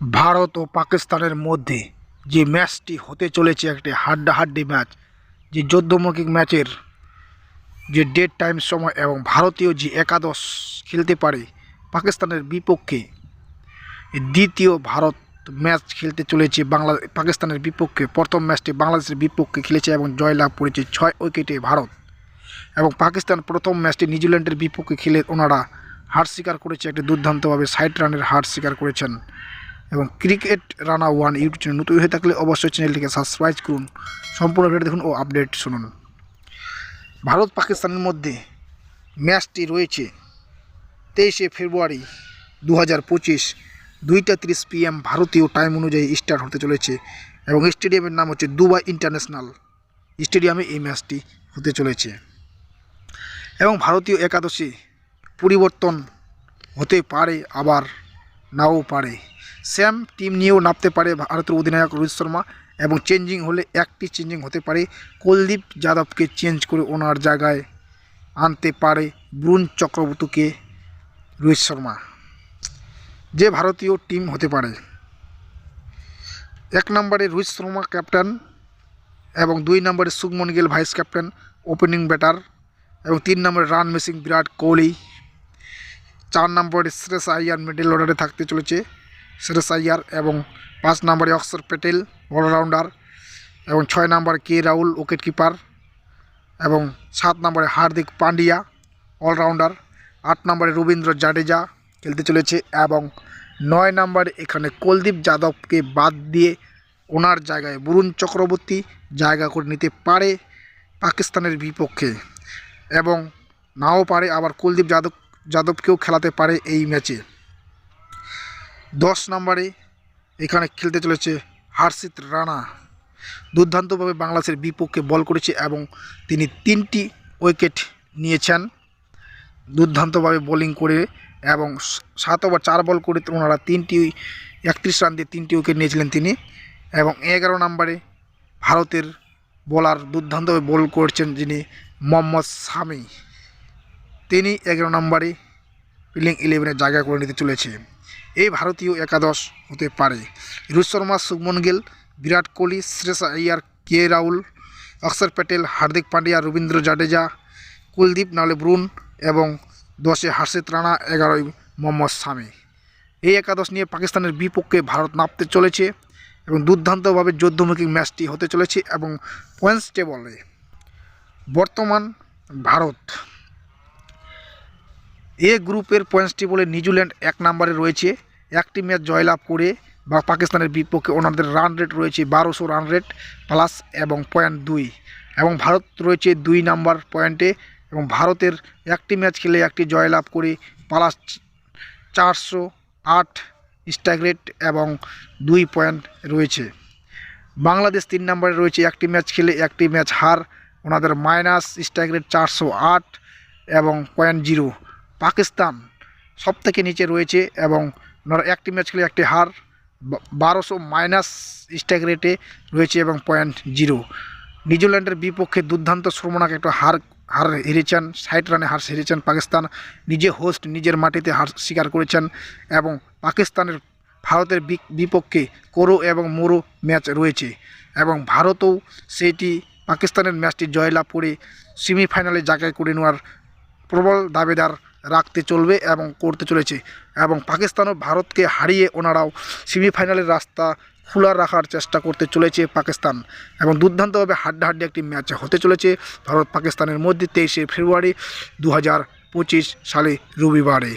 ভারত ও পাকিস্তানের মধ্যে যে ম্যাচটি হতে চলেছে, একটি হাড্ডাহাড্ডি ম্যাচ, যে যুদ্ধমুখী ম্যাচের যে ডেট টাইম সময় এবং ভারতীয় যে একাদশ খেলতে পারে, পাকিস্তানের বিপক্ষে দ্বিতীয় ভারত ম্যাচ খেলতে চলেছে। বাংলা, পাকিস্তানের বিপক্ষে প্রথম ম্যাচটি বাংলাদেশের বিপক্ষে খেলেছে এবং জয়লাভ করেছে ছয় উইকেটে ভারত এবং পাকিস্তান প্রথম ম্যাচটি নিউজিল্যান্ডের বিপক্ষে খেলে ওনারা হার স্বীকার করেছে, একটি দুর্দান্তভাবে ষাট রানের হার স্বীকার করেছেন। এবং cricket Rana one YouTube channel নতুন হয়ে থাকলে অবশ্যই চ্যানেলটিকে সাবস্ক্রাইব করুন। সম্পূর্ণ ভিডিও দেখুন ও আপডেট শুনুন। ভারত পাকিস্তানের মধ্যে ম্যাচটি রয়েছে তেইশে ফেব্রুয়ারি দু হাজার পঁচিশ, দুইটা তিরিশ পিএম ভারতীয় টাইম অনুযায়ী স্টার্ট হতে চলেছে এবং স্টেডিয়ামের নাম হচ্ছে দুবাই ইন্টারন্যাশনাল স্টেডিয়ামে এই ম্যাচটি হতে চলেছে। এবং ভারতীয় একাদশী পরিবর্তন হতে পারে, আবার নাও পারে। স্যাম টিম নিয়েও নামতে পারে ভারতের অধিনায়ক রোহিত শর্মা এবং চেঞ্জিং হলে একটি চেঞ্জিং হতে পারে কুলদীপ যাদবকে চেঞ্জ করে ওনার জায়গায় আনতে পারে ব্রুন চক্রবর্তীকে রোহিত শর্মা। যে ভারতীয় টিম হতে পারে। এক নম্বরে রোহিত শর্মা ক্যাপ্টেন এবং দুই নম্বরে Shubman Gill vice captain, opening batter এবং তিন নম্বরে রান মেসিং বিরাট কোহলি। চার নম্বরে শ্রেষ আইয়ার মিডল অর্ডারে থাকতে চলেছে। শ্রেষ আইয়ার এবং পাঁচ নম্বরে অক্ষর প্যাটেল অলরাউন্ডার এবং ছয় নম্বরে কে রাহুল, উইকেট কিপার এবং সাত নম্বরে হার্দিক পান্ডিয়া অলরাউন্ডার। আট নম্বরে রবীন্দ্র জাডেজা খেলতে চলেছে এবং নয় নম্বরে এখানে কুলদীপ যাদবকে বাদ দিয়ে ওনার জায়গায় বরুণ চক্রবর্তী জায়গা করে নিতে পারে পাকিস্তানের বিপক্ষে এবং নাও পারে আবার কুলদীপ যাদব যাদবকেও খেলাতে পারে এই ম্যাচে। দশ নম্বরে এখানে খেলতে চলেছে হার্ষিত রানা। দুর্দান্তভাবে বাংলাদেশের বিপক্ষে বল করেছে এবং তিনি তিনটি উইকেট নিয়েছেন। দুর্দান্তভাবে বোলিং করে এবং সাত ওভার চার বল করে ওনারা তিনটি, একত্রিশ রান দিয়ে তিনটি উইকেট নিয়েছিলেন তিনি। এবং এগারো নম্বরে ভারতের বোলার দুর্দান্তভাবে বল করছেন যিনি মোহাম্মদ শামি তিনি এগারো নম্বরে প্লেইং ইলেভেনের জায়গা করে নিতে চলেছে। এই ভারতীয় একাদশ হতে পারে। রোহিত শর্মা, শুভমন গিল, বিরাট কোহলি শ্রেষ আইয়ার কে রাহুল, অক্ষর প্যাটেল, হার্দিক পান্ডিয়া, রবীন্দ্র জাডেজা, কুলদীপ নালে ব্রুন এবং দশে হার্ষিত রানা, এগারোই মোহাম্মদ শামি। এই একাদশ নিয়ে পাকিস্তানের বিপক্ষে ভারত নামতে চলেছে এবং দুর্দান্তভাবে যুদ্ধমুখী ম্যাচটি হতে চলেছে এবং পয়েন্টস টেবলে বর্তমান ভারত এ গ্রুপের পয়েন্টস টেবলে নিউজিল্যান্ড এক নম্বরে রয়েছে। একটি ম্যাচ জয়লাভ করে বা পাকিস্তানের বিপক্ষে ওনাদের রান রেট রয়েছে বারোশো রান রেট প্লাস এবং পয়েন্ট দুই। এবং ভারত রয়েছে দুই নাম্বার পয়েন্টে এবং ভারতের একটি ম্যাচ খেলে একটি জয়লাভ করে প্লাস চারশো আট স্ট্রাইক রেট এবং দুই পয়েন্ট রয়েছে। বাংলাদেশ তিন নম্বরে রয়েছে, একটি ম্যাচ খেলে একটি ম্যাচ হার। ওনাদের মাইনাস স্ট্রাইক রেট চারশো আট এবং পয়েন্ট জিরো পাকিস্তান সব থেকে নিচে রয়েছে এবং একটি ম্যাচ খেলে একটি হার বারোশো মাইনাস স্ট্রাইক রেটে রয়েছে এবং পয়েন্ট জিরো নিউজিল্যান্ডের বিপক্ষে দুর্দান্ত শ্রমণাকে একটু হার হার হেরেছেন, ষাট রানে হার হেরেছেন পাকিস্তান। নিজে হোস্ট নিজের মাটিতে হার স্বীকার করেছেন এবং পাকিস্তানের, ভারতের বিপক্ষে কোরো এবং মোরো ম্যাচ রয়েছে। এবং ভারতও সেটি পাকিস্তানের ম্যাচটি জয়লাভ করে সেমিফাইনালে জায়গায় করে নেওয়ার প্রবল দাবিদার রাখতে চলবে এবং করতে চলেছে। এবং পাকিস্তানও ভারতকে হারিয়ে ওনারাও সেমিফাইনালের রাস্তা খোলা রাখার চেষ্টা করতে চলেছে পাকিস্তান। এবং দুর্দান্তভাবে হাড্ডাহাড্ডি একটি ম্যাচ হতে চলেছে ভারত পাকিস্তানের মধ্যে তেইশে ফেব্রুয়ারি দু হাজার পঁচিশ সালে রবিবারে।